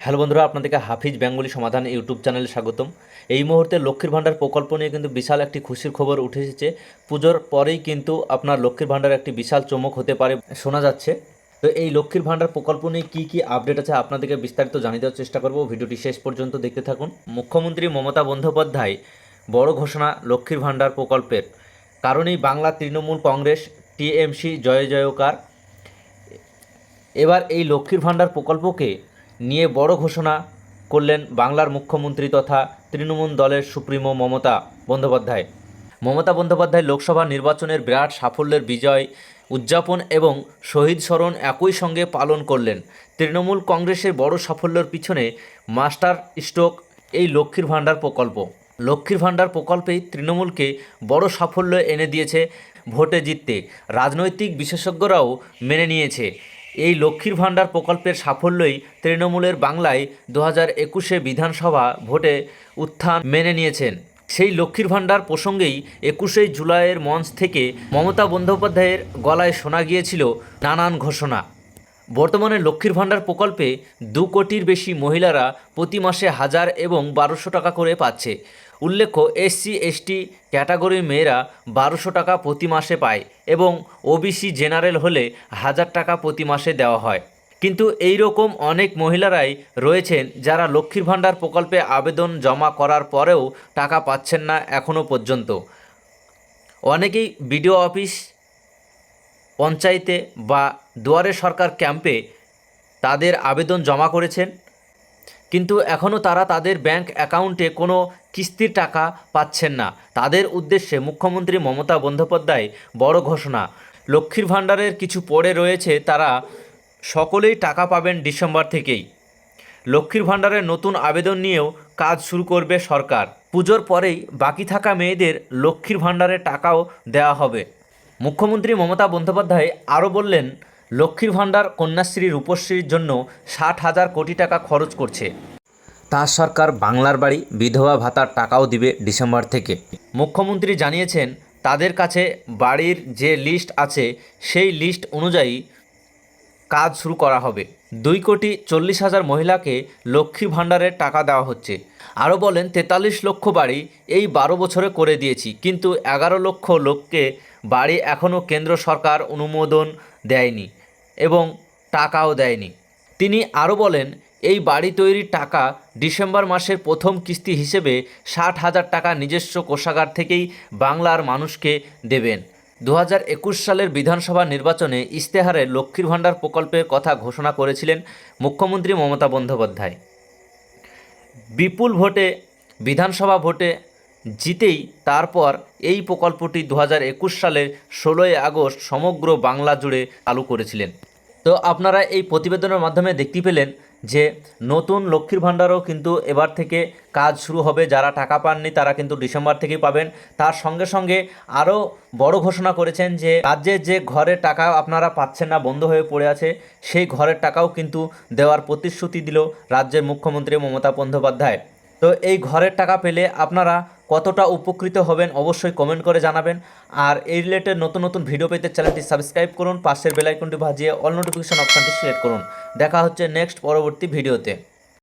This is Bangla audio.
হ্যালো বন্ধুরা, আপনাদেরকে হাফিজ বেঙ্গলি সমাধান ইউটিউব চ্যানেলে স্বাগতম। এই মুহূর্তে লক্ষ্মীর ভাণ্ডার প্রকল্প নিয়ে কিন্তু বিশাল একটি খুশির খবর উঠে এসেছে। পুজোর পরেই কিন্তু আপনার লক্ষ্মীর ভাণ্ডার একটি বিশাল চমক হতে পারে, শোনা যাচ্ছে। তো এই লক্ষ্মীর ভাণ্ডার প্রকল্প নিয়ে কী কী আপডেট আছে আপনাদেরকে বিস্তারিত জানিয়ে দেওয়ার চেষ্টা করব। ভিডিওটি শেষ পর্যন্ত দেখতে থাকুন। মুখ্যমন্ত্রী মমতা বন্দ্যোপাধ্যায়, বড় ঘোষণা লক্ষ্মীর ভাণ্ডার প্রকল্পের। কারণেই বাংলা তৃণমূল কংগ্রেস, টিএমসি জয় জয়কার। এবার এই লক্ষ্মীর ভাণ্ডার প্রকল্পকে নিয়ে বড় ঘোষণা করলেন বাংলার মুখ্যমন্ত্রী তথা তৃণমূল দলের সুপ্রিমো মমতা বন্দ্যোপাধ্যায়। মমতা বন্দ্যোপাধ্যায় লোকসভা নির্বাচনের বিরাট সাফল্যের বিজয় উদযাপন এবং শহীদ স্মরণ একই সঙ্গে পালন করলেন। তৃণমূল কংগ্রেসের বড় সাফল্যের পিছনে মাস্টার স্ট্রোক এই লক্ষ্মীর ভাণ্ডার প্রকল্প। লক্ষ্মীর ভাণ্ডার প্রকল্পেই তৃণমূলকে বড় সাফল্য এনে দিয়েছে ভোটে জিততে। রাজনৈতিক বিশেষজ্ঞরাও মেনে নিয়েছে। এই লক্ষ্মীর ভাণ্ডার প্রকল্পের সাফল্যই তৃণমূলের বাংলায় দু হাজার একুশে বিধানসভা ভোটে উত্থান মেনে নিয়েছেন। সেই লক্ষ্মীর ভাণ্ডার প্রসঙ্গেই একুশে জুলাইয়ের মঞ্চ থেকে মমতা বন্দ্যোপাধ্যায়ের গলায় শোনা গিয়েছিল নানান ঘোষণা। বর্তমানে লক্ষ্মীর ভাণ্ডার প্রকল্পে দু কোটির বেশি মহিলারা প্রতি মাসে হাজার এবং বারোশো টাকা করে পাচ্ছে। উল্লেখ্য, এসসি, এসটি ক্যাটাগরির মেয়েরা বারোশো টাকা প্রতি মাসে পায় এবং ওবিসি জেনারেল হলে হাজার টাকা প্রতি মাসে দেওয়া হয়। কিন্তু এই রকম অনেক মহিলারাই রয়েছেন যারা লক্ষ্মীর ভাণ্ডার প্রকল্পে আবেদন জমা করার পরেও টাকা পাচ্ছেন না এখনও পর্যন্ত। অনেকেই বিডিও অফিস, পঞ্চায়েতে বা দুয়ারে সরকার ক্যাম্পে তাদের আবেদন জমা করেছেন। কিন্তু এখনও তারা তাদের ব্যাংক অ্যাকাউন্টে কোনো কিস্তির টাকা পাচ্ছেন না। তাদের উদ্দেশ্যে মুখ্যমন্ত্রী মমতা বন্দ্যোপাধ্যায় বড় ঘোষণা। লক্ষ্মীর ভাণ্ডারের কিছু পড়ে রয়েছে, তারা সকলেই টাকা পাবেন ডিসেম্বর থেকেই। লক্ষ্মীর ভাণ্ডারের নতুন আবেদন নিয়েও কাজ শুরু করবে সরকার। পুজোর পরেই বাকি থাকা মেয়েদের লক্ষ্মীর ভাণ্ডারের টাকাও দেওয়া হবে। মুখ্যমন্ত্রী মমতা বন্দ্যোপাধ্যায় আরও বললেন লক্ষ্মীর ভাণ্ডার কন্যাশ্রী রূপশ্রীর জন্য ষাট হাজার কোটি টাকা খরচ করছে। তার সরকার বাংলার বাড়ি, বিধবা ভাতার টাকাও দিবে ডিসেম্বর থেকে। মুখ্যমন্ত্রী জানিয়েছেন, তাদের কাছে বাড়ির যে লিস্ট আছে, সেই লিস্ট অনুযায়ী কাজ শুরু করা হবে। দুই কোটি চল্লিশ হাজার মহিলাকে লক্ষ্মী ভাণ্ডারের টাকা দেওয়া হচ্ছে। আরও বলেন, তেতাল্লিশ লক্ষ বাড়ি এই বারো বছরে করে দিয়েছি, কিন্তু এগারো লক্ষ লোককে বাড়ি এখনও কেন্দ্র সরকার অনুমোদন দেয়নি। এবং টাকাও দেয়নি। তিনি আরও বলেন, এই বাড়ি তৈরির টাকা ডিসেম্বর মাসের প্রথম কিস্তি হিসেবে ষাট হাজার টাকা নিজস্ব কোষাগার থেকেই বাংলার মানুষকে দেবেন। দু হাজার একুশ সালের বিধানসভা নির্বাচনে ইস্তেহারে লক্ষ্মীর ভাণ্ডার প্রকল্পের কথা ঘোষণা করেছিলেন মুখ্যমন্ত্রী মমতা বন্দ্যোপাধ্যায়। বিপুল ভোটে, বিধানসভা ভোটে জিতেই তারপর এই প্রকল্পটি দু হাজার একুশ সালের ষোলোই আগস্ট সমগ্র বাংলা জুড়ে চালু করেছিলেন। তো আপনারা এই প্রতিবেদনের মাধ্যমে দেখতে পেলেন যে নতুন লক্ষ্মীর ভাণ্ডারও কিন্তু এবার থেকে কাজ শুরু হবে। যারা টাকা পাননি, তারা কিন্তু ডিসেম্বর থেকেই পাবেন। তার সঙ্গে সঙ্গে আরও বড় ঘোষণা করেছেন যে রাজ্যের যে ঘরের টাকা আপনারা পাচ্ছেন না, বন্ধ হয়ে পড়ে আছে, সেই ঘরের টাকাও কিন্তু দেওয়ার প্রতিশ্রুতি দিল রাজ্যের মুখ্যমন্ত্রী মমতা বন্দ্যোপাধ্যায়। তো এই ঘরের টাকা পেলে আপনারা কতটা উপকৃত হবেন অবশ্যই কমেন্ট করে জানাবেন। আর এই রিলেটেড নতুন নতুন ভিডিও পেতে চ্যানেলটি সাবস্ক্রাইব করুন, পাশের বেলাইকনটি ভাজিয়ে অল নোটিফিকেশন অপশানটি সিলেক্ট করুন। দেখা হচ্ছে নেক্সট পরবর্তী ভিডিওতে